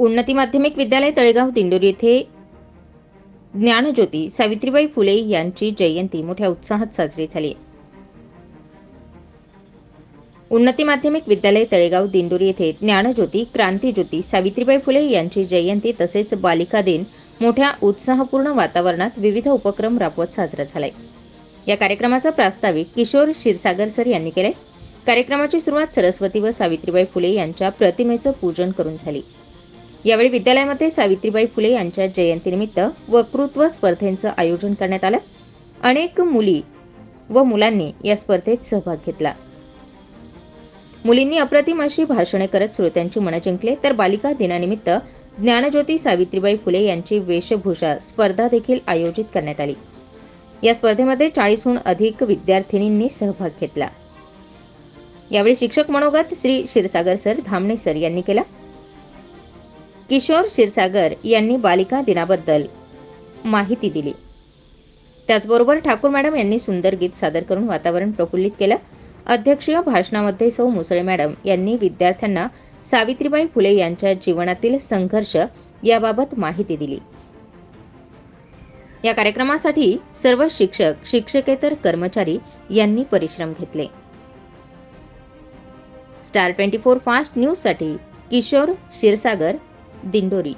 उन्नती माध्यमिक विद्यालय तळेगाव दिंडोरी येथे ज्ञानज्योती सावित्रीबाई फुले यांची जयंती. मोठ्या उत्साहात साजरी झाली. उन्नती माध्यमिक विद्यालय तळेगाव दिंडोरी येथे ज्ञानज्योती क्रांतीज्योती सावित्रीबाई फुले यांची जयंती तसेच बालिका दिन मोठ्या उत्साहपूर्ण वातावरणात विविध उपक्रम राबवत साजरा झालाय. या कार्यक्रमाचा प्रास्ताविक किशोर क्षीरसागर सर यांनी केले कार्यक्रमाची सुरुवात सरस्वती व सावित्रीबाई फुले यांच्या प्रतिमेचं पूजन करून झाली. यावेळी विद्यालयामध्ये सावित्रीबाई फुले यांच्या जयंतीनिमित्त वक्तृत्व स्पर्धेचं आयोजन करण्यात आलं. अनेक मुली व मुलांनी या स्पर्धेत सहभाग घेतला. मुलींनी अप्रतिम अशी भाषणे करत श्रोत्यांची मनं जिंकले. तर बालिका दिनानिमित्त ज्ञानज्योती सावित्रीबाई फुले यांची वेशभूषा स्पर्धा देखील आयोजित करण्यात आली. या स्पर्धेमध्ये चाळीसहून अधिक विद्यार्थिनींनी सहभाग घेतला. यावेळी शिक्षक मनोगत श्री क्षीरसागर सर धामणे सर यांनी केला. किशोर क्षीरसागर यांनी बालिका दिनाबद्दल माहिती दिली. त्याचबरोबर ठाकूर मॅडम यांनी सुंदर गीत सादर करून वातावरण प्रफुल्लित केलं. अध्यक्षीय भाषणामध्ये सौ मुसळे मॅडम यांनी विद्यार्थ्यांना सावित्रीबाई फुले यांच्या जीवनातील संघर्ष याबाबत माहिती दिली. या कार्यक्रमासाठी सर्व शिक्षक शिक्षकेतर कर्मचारी यांनी परिश्रम घेतले. स्टार ट्वेंटी फोर फास्ट न्यूजसाठी किशोर क्षीरसागर दिंडोरी.